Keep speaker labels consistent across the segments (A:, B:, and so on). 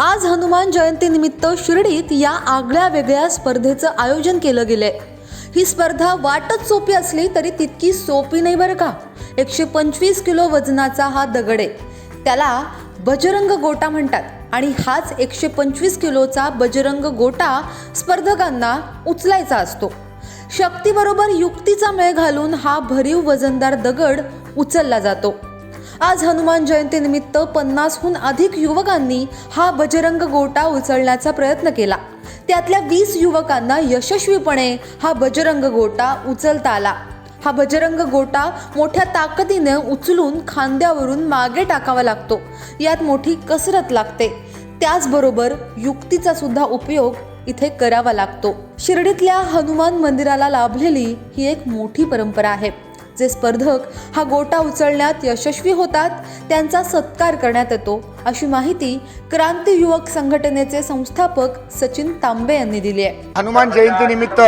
A: आज हनुमान जयंती निमित्त शिर्डीत या आगळ्या वेगळ्या स्पर्धेचं आयोजन केलं गेलंय. ही स्पर्धा वाटत सोपी असली तरी तितकी सोपी नाही बरं का? एकशे पंचवीस किलो वजनाचा हा दगड. आहे त्याला बजरंग गोटा म्हणतात आणि हाच एकशे पंचवीस किलोचा बजरंग गोटा स्पर्धकांना उचलायचा असतो. शक्तीबरोबर युक्तीचा मेळ घालून हा भरीव वजनदार दगड उचलला जातो. आज हनुमान जयंतीनिमित्त पन्नासहून अधिक युवकांनी हा बजरंग गोटा उचलण्याचा प्रयत्न केला. त्यातल्या वीस युवकांना यशस्वीपणे हा बजरंग गोटा उचलता आला. हा बजरंग गोटा मोठ्या ताकदीने उचलून खांद्यावरून मागे टाकावा लागतो. यात मोठी कसरत लागते. त्याचबरोबर युक्तीचा सुद्धा उपयोग इथे करावा लागतो. शिर्डीतल्या हनुमान मंदिराला लाभलेली ही एक मोठी परंपरा आहे. जे स्पर्धक हा गोटा उचलण्यात यशस्वी होतात त्यांचा सत्कार करण्यात येतो अशी माहिती क्रांती युवक संघटनेचे संस्थापक सचिन तांबे यांनी दिली आहे.
B: हनुमान जयंती निमित्त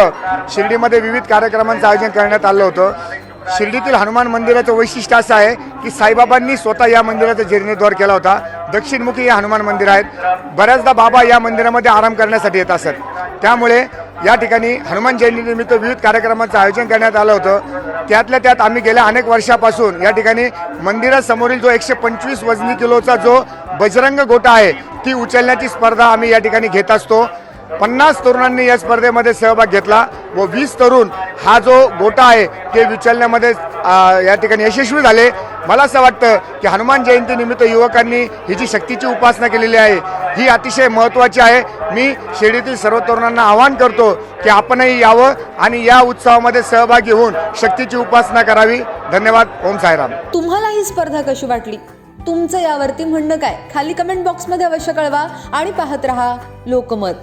B: शिर्डीमध्ये विविध कार्यक्रमांचं आयोजन करण्यात आलं होतं. शिर्डीतील हनुमान मंदिराचं वैशिष्ट्य असं आहे की साईबाबांनी स्वतः या मंदिराचा जीर्णोद्धार केला होता. दक्षिणमुखी हे हनुमान मंदिर आहेत. बऱ्याचदा बाबा या मंदिरामध्ये आराम करण्यासाठी येत असत. त्यामुळे या ठिकाणी हनुमान जयंतीनिमित्त विविध कार्यक्रमांचं आयोजन करण्यात आलं होतं. त्यातल्या त्यात आम्ही गेल्या अनेक वर्षापासून या ठिकाणी मंदिरासमोरील जो एकशे पंचवीस वजनी किलोचा जो बजरंग गोटा आहे ती उचलण्याची स्पर्धा आम्ही या ठिकाणी घेत असतो. पन्नास तरुणांनी या स्पर्धेमध्ये सहभाग घेतला व वीस तरुण हा जो गोटा आहे ते विचलण्यामध्ये या ठिकाणी यशस्वी झाले. मला असं वाटतं की हनुमान जयंतीनिमित्त युवकांनी ही जी शक्तीची उपासना केलेली आहे ही अतिशय महत्त्वाची आहे. मी शिर्डीतील सर्व तरुणांना आवाहन करतो की आपणही यावं आणि या उत्सवामध्ये सहभागी होऊन शक्तीची उपासना करावी. धन्यवाद. ओम साईराम.
A: तुम्हाला ही स्पर्धा कशी वाटली? तुमचं यावरती म्हणणं काय? खाली कमेंट बॉक्समध्ये अवश्य कळवा आणि पाहत रहा लोकमत.